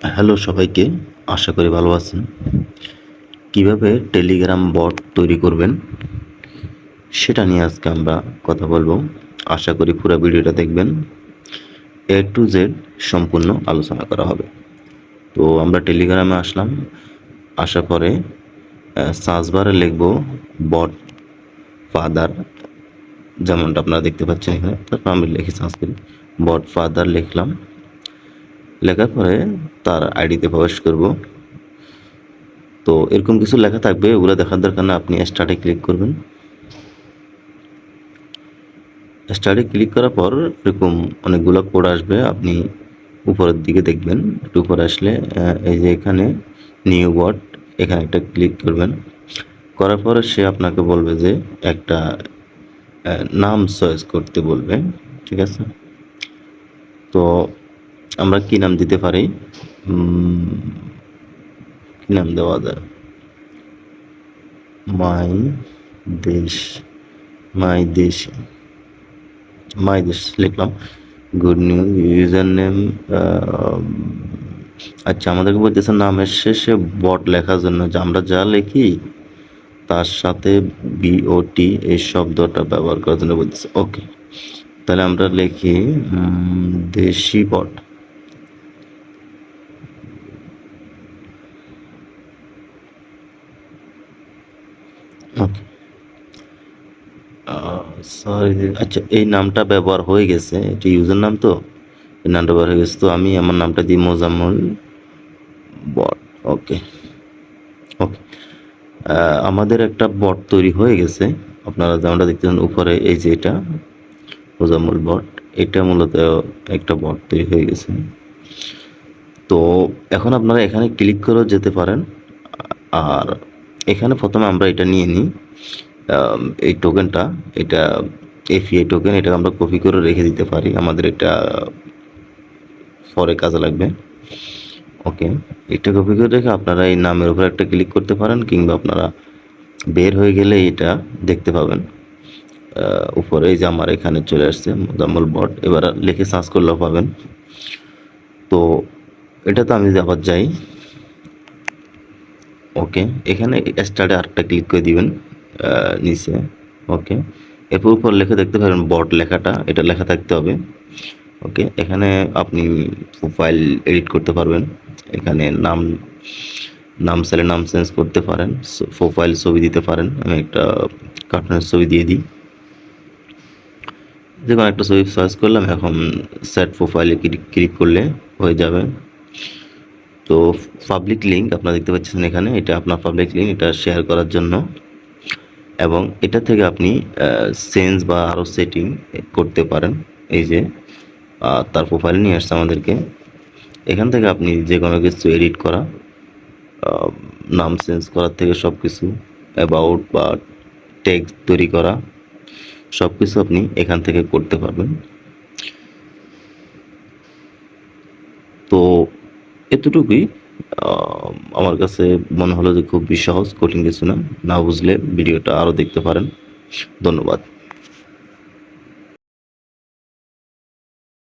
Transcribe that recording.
Hello সবাইকে, আশা করি ভালো আছেন। কীভাবে টেলিগ্রাম বট তৈরি করবেন সেটা নিয়ে আজকে আমরা কথা বলব। আশা করি পুরো ভিডিওটা দেখবেন। এ টু জেড সম্পূর্ণ আলোচনা করা হবে। তো আমরা টেলিগ্রামে আসলাম। আসার পরে সার্চ বারে লিখব বট ফাদার। যেমনটা আপনারা দেখতে পাচ্ছেন এখানে। তারপর আমি লিখে সার্চ করি। বট ফাদার লিখলাম। লেখার পরে তার আইডিতে প্রবেশ করব। তো এরকম কিছু লেখা থাকবে, ওগুলো দেখার দরকার না, আপনি স্টার্টে ক্লিক করবেন। স্টার্টে ক্লিক করার পর এরকম অনেকগুলো কোড আসবে, আপনি উপরের দিকে দেখবেন। একটু উপরে আসলে এই যে এখানে নিউ ওয়ার্ড এখানে একটা ক্লিক করবেন। করার পরে সে আপনাকে বলবে যে একটা নাম চয়েস করতে বলবে, ঠিক আছে? তো আমরা কি নাম দিতে পারি? কি নাম দেওয়া যায়? মাই দেশ মাই দেশ মাই দেশ লিখলাম। গুড নিউজ ইউজার নেম আচ্ছা আমাদেরকে বলতেছে নামের শেষে বট লেখার জন্য। যে আমরা যা লিখি, তার সাথে বিওটি এই শব্দটা ব্যবহার করার জন্য বলতেছে। ওকে তাহলে আমরা লিখি দেশি বট ওকে সরি আচ্ছা এই নামটা ব্যবহার হয়ে গেছে, এটি ইউজার নাম তো? এই নামটা ব্যবহার হয়ে গেছে, তো আমি আমার নামটা দিই মোজাম্মল বট, ওকে ওকে। আমাদের একটা বট তৈরি হয়ে গেছে, আপনারা যেমনটা দেখতেছেন উপরে, এই যে এটা, মোজাম্মল বট, এটা মূলত একটা বট তৈরি হয়ে গেছে। তো এখন আপনারা এখানে ক্লিক করেও যেতে পারেন, আর এখানে প্রথমে আমরা এটা নিয়ে নিই। এই টোকেনটা এটা এফিআই টোকেন এটা আমরা কপি করে রেখে দিতে পারি। আমাদের এটা পরে কাজে লাগবে। ওকে এটা কপি করে রেখে আপনারা এই নামের উপর একটা ক্লিক করতে পারেন, কিংবা আপনারা বের হয়ে গেলে এটা দেখতে পাবেন। উপরে এই যে আমার এখানে চলে আসছে মোজাম্মল বট এবার লিখে সার্চ করলেও পাবেন। তো এটা তো আমি আবার যাই। ওকে এখানে স্টার্টে আরেকটা ক্লিক করে দিবেন নিচে ওকে এরপর উপর লেখা দেখতে পারেন বট লেখাটা, এটা লেখা থাকতে হবে ওকে এখানে আপনি প্রোফাইল এডিট করতে পারবেন, এখানে নাম নাম সেলে নাম চেঞ্জ করতে পারেন প্রোফাইল ছবি দিতে পারেন, আমি একটা কার্টুনের ছবি দিয়ে দিই কোনো একটা ছবি সার্চ করলাম, এখন সেট প্রোফাইলে ক্লিক করলে হয়ে যাবে তো পাবলিক লিঙ্ক আপনারা দেখতে পাচ্ছেন এখানে, এটা আপনার পাবলিক লিঙ্ক এটা শেয়ার করার জন্য। এবং এটা থেকে আপনি চেঞ্জ বা আরও সেটিং করতে পারেন। এই যে তার প্রোফাইল নিয়ে আসছে আমাদেরকে। এখান থেকে আপনি যে কোনো কিছু এডিট করা নাম চেঞ্জ করার থেকে সব কিছু অ্যাবাউট বা টেক্সট তৈরি করা সব কিছু আপনি এখান থেকে করতে পারবেন তো এতটুকুই আমার কাছে মনে হলো যে খুবই সহজ, কঠিন কিছু না। না বুঝলে ভিডিওটা আরও দেখতে পারেন। ধন্যবাদ।